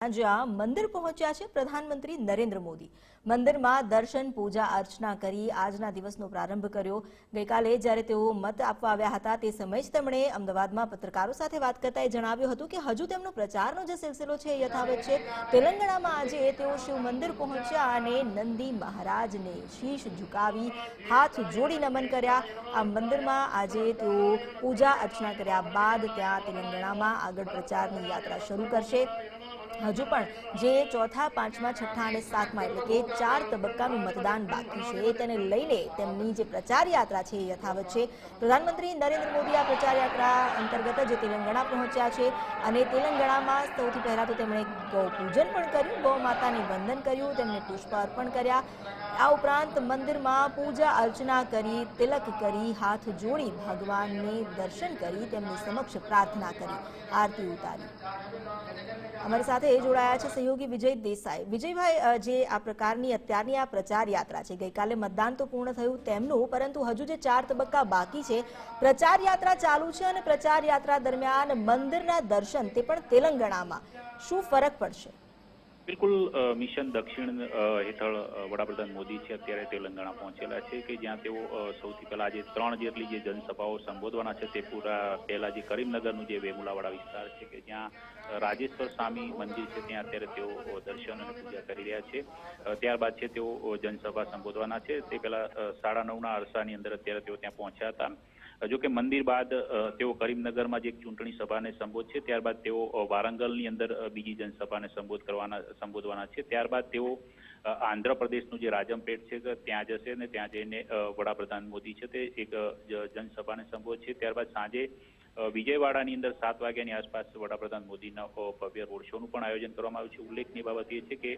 જ્યાં મંદિર પહોંચ્યા છે પ્રધાનમંત્રી નરેન્દ્ર મોદી. મંદિરમાં દર્શન, પૂજા, અર્ચના કરી આજના દિવસનો પ્રારંભ કર્યો. ગઈકાલે જ્યારે તેઓ મત આપવા આવ્યા હતા તે સમયે જ તેમણે અમદાવાદમાં પત્રકારો સાથે વાત કરતા એ જણાવ્યું હતું કે હજુ તેમનો પ્રચારનો જે સિલસિલો છે એ યથાવત છે. તેલંગાણામાં આજે તેઓ શિવ મંદિર પહોંચ્યા અને નંદી મહારાજને શીશ ઝુકાવી હાથ જોડી નમન કર્યા. આ મંદિરમાં આજે તેઓ પૂજા અર્ચના કર્યા બાદ ત્યાં તેલંગાણામાં આગળ પ્રચારની યાત્રા શરૂ કરશે. હજુ પણ જે ચોથા, પાંચમા, છઠ્ઠા અને સાતમા એટલે કે ચાર તબક્કાનું મતદાન બાકી છે, તેને લઈને તેમની જે પ્રચાર યાત્રા છે એ યથાવત છે. પ્રધાનમંત્રી નરેન્દ્ર મોદી આ પ્રચાર યાત્રા અંતર્ગત જે તેલંગાણા પહોંચ્યા છે અને તેલંગાણામાં સૌથી પહેલાં તો તેમણે ગૌ પૂજન પણ કર્યું, ગૌ માતાને વંદન કર્યું, તેમને પુષ્પ અર્પણ કર્યા. આ ઉપરાંત મંદિરમાં પૂજા અર્ચના કરી, તિલક કરી, હાથ જોડી ભગવાનને દર્શન કરી, તેમની સમક્ષ પ્રાર્થના કરી, આરતી ઉતારી. અમારી સાથે જોડાયા છે સહયોગી વિજય દેસાઈ. વિજયભાઈ જે આ પ્રકારની અત્યારની આ પ્રચાર યાત્રા છે, ગઈકાલે મતદાન તો પૂર્ણ થયું તેમનું, પરંતુ હજુ જે ચાર તબક્કા બાકી છે, પ્રચાર યાત્રા ચાલુ છે અને પ્રચાર યાત્રા દરમિયાન મંદિરના દર્શન તે પણ તેલંગાણામાં. શું ફરક પડશે? બિલકુલ મિશન દક્ષિણ હેઠળ વડાપ્રધાન મોદી છે અત્યારે તેલંગાણા પહોંચેલા છે કે જ્યાં તેઓ સૌથી પહેલા આજે ત્રણ જેટલી જે જનસભાઓ સંબોધવાના છે તે પૂરા પહેલા જે કરીમનગરનું જે વેમુલાવાડા વિસ્તાર છે કે જ્યાં રાજેશ્વર સ્વામી મંદિર છે ત્યાં અત્યારે તેઓ દર્શન અને પૂજા કરી રહ્યા છે. ત્યારબાદ છે તેઓ જનસભા સંબોધવાના છે. તે પહેલા સાડા નવના અરસાની અંદર અત્યારે તેઓ ત્યાં પહોંચ્યા હતા. જો કે મંદિર બાદ તેઓ કરીમનગરમાં જે ચૂંટણી સભાને સંબોધશે, ત્યારબાદ તેઓ વારંગલની અંદર બીજી જનસભાને સંબોધ કરવાના, સંબોધવાના છે. ત્યારબાદ તેઓ આંધ્રપ્રદેશનું જે રાજમપેટ છે ત્યાં જશે અને ત્યાં જઈને વડાપ્રધાન મોદી છે તે એક જનસભાને સંબોધશે. ત્યારબાદ સાંજે વિજયવાડાની અંદર સાત વાગ્યાની આસપાસ વડાપ્રધાન મોદીના ભવ્ય રોડ શોનું પણ આયોજન કરવામાં આવ્યું છે. ઉલ્લેખનીય બાબત એ છે કે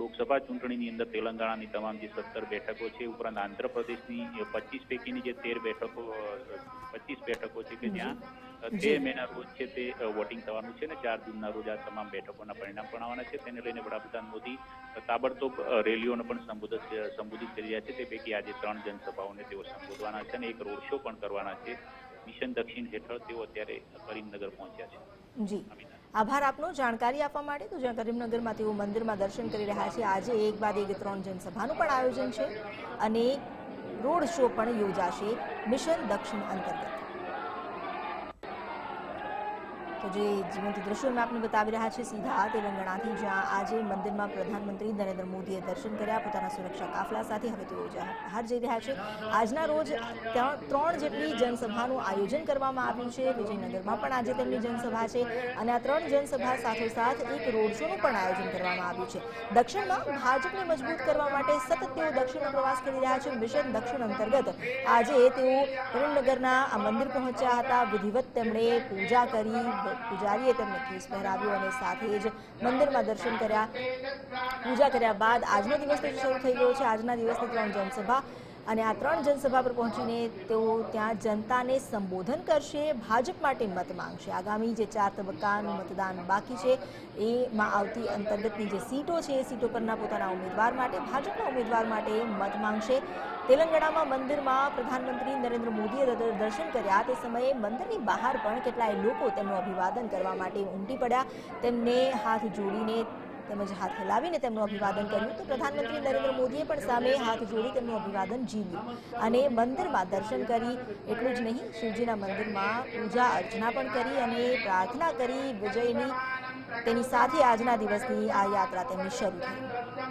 લોકસભા ચૂંટણીની અંદર તેલંગાણાની તમામ જે સત્તર બેઠકો છે ઉપરાંત આંધ્રપ્રદેશની પચીસ પૈકીની જે તેર બેઠકો પચીસ બેઠકો છે કે જ્યાં તેર મેના રોજ છે તે વોટિંગ થવાનું છે અને ચાર જૂનના રોજ આ તમામ બેઠકોના પરિણામ પણ આવવાના છે. તેને લઈને વડાપ્રધાન મોદી તાબડતોબ રેલીઓને પણ સંબોધિત સંબોધિત કરી રહ્યા છે. તે પૈકી આજે ત્રણ જનસભાઓને તેઓ સંબોધવાના છે અને એક રોડ શો પણ કરવાના છે. મિશન દક્ષિણ હેઠળ તેઓ અત્યારે કરીમનગર પહોંચ્યા છે. જી. આભાર આપનો. જાણકારી આપવા માટે તો જ્યાં કરીમનગરમાં તેઓ મંદિરમાં દર્શન કરી રહ્યા છે આજે એક બાદ એક ત્રણ જનસભાનું પણ આયોજન છે અને રોડ શો પણ યોજાશે મિશન દક્ષિણ અંતર્ગત. તો જે જીવંત દ્રશ્યો મેં આપને બતાવી રહ્યા છે, સીધા તેલંગાણાથી, જ્યાં આજે મંદિરમાં પ્રધાનમંત્રી નરેન્દ્ર મોદીએ દર્શન કર્યા. પોતાના સુરક્ષા કાફલા સાથે હવે તેઓ બહાર જઈ રહ્યા છે. આજના રોજ ત્રણ ત્રણ જેટલી જનસભાનું આયોજન કરવામાં આવ્યું છે. વિજયનગરમાં પણ આજે તેમની જનસભા છે અને આ ત્રણ જનસભા સાથોસાથ એક રોડ શોનું પણ આયોજન કરવામાં આવ્યું છે. દક્ષિણમાં ભાજપને મજબૂત કરવા માટે સતત તેઓ દક્ષિણનો પ્રવાસ કરી રહ્યા છે. મિશન દક્ષિણ અંતર્ગત આજે તેઓ કરીમનગરના આ મંદિર પહોંચ્યા હતા. વિધિવત તેમણે પૂજા કરી પૂજારીએ તેમને કેસ પહેરાવ્યો અને સાથે જ મંદિરમાં દર્શન કર્યા. પૂજા કર્યા બાદ આજનો દિવસ શરૂ થઈ ગયો છે. આજના દિવસની ત્રણ જનસભા અને આ ત્રણ જનસભા પર પહોંચીને તેઓ ત્યાં જનતાને સંબોધન કરશે, ભાજપ માટે મત માંગશે. આગામી જે ચાર તબક્કાનું મતદાન બાકી છે, એમાં આવતી અંતર્ગતની જે સીટો છે, એ સીટો પરના પોતાના ઉમેદવાર માટે, ભાજપના ઉમેદવાર માટે મત માંગશે. તેલંગાણામાં મંદિરમાં પ્રધાનમંત્રી નરેન્દ્ર મોદીએ દર્શન કર્યા. તે સમયે મંદિરની બહાર પણ કેટલાય લોકો તેમનું અભિવાદન કરવા માટે ઉમટી પડ્યા. તેમને હાથ જોડીને તેમજ હાથ હલાવીને તેમનું અભિવાદન કર્યું તો પ્રધાનમંત્રી નરેન્દ્ર મોદીએ પણ સામે હાથ જોડી તેમનું અભિવાદન ઝીલ્યું અને મંદિરમાં દર્શન કરી, એટલું જ નહીં, શિવજીના મંદિરમાં પૂજા અર્ચના પણ કરી અને પ્રાર્થના કરી વિજયની. તેની સાથે આજના દિવસની આ યાત્રા તેમની શરૂ થઈ.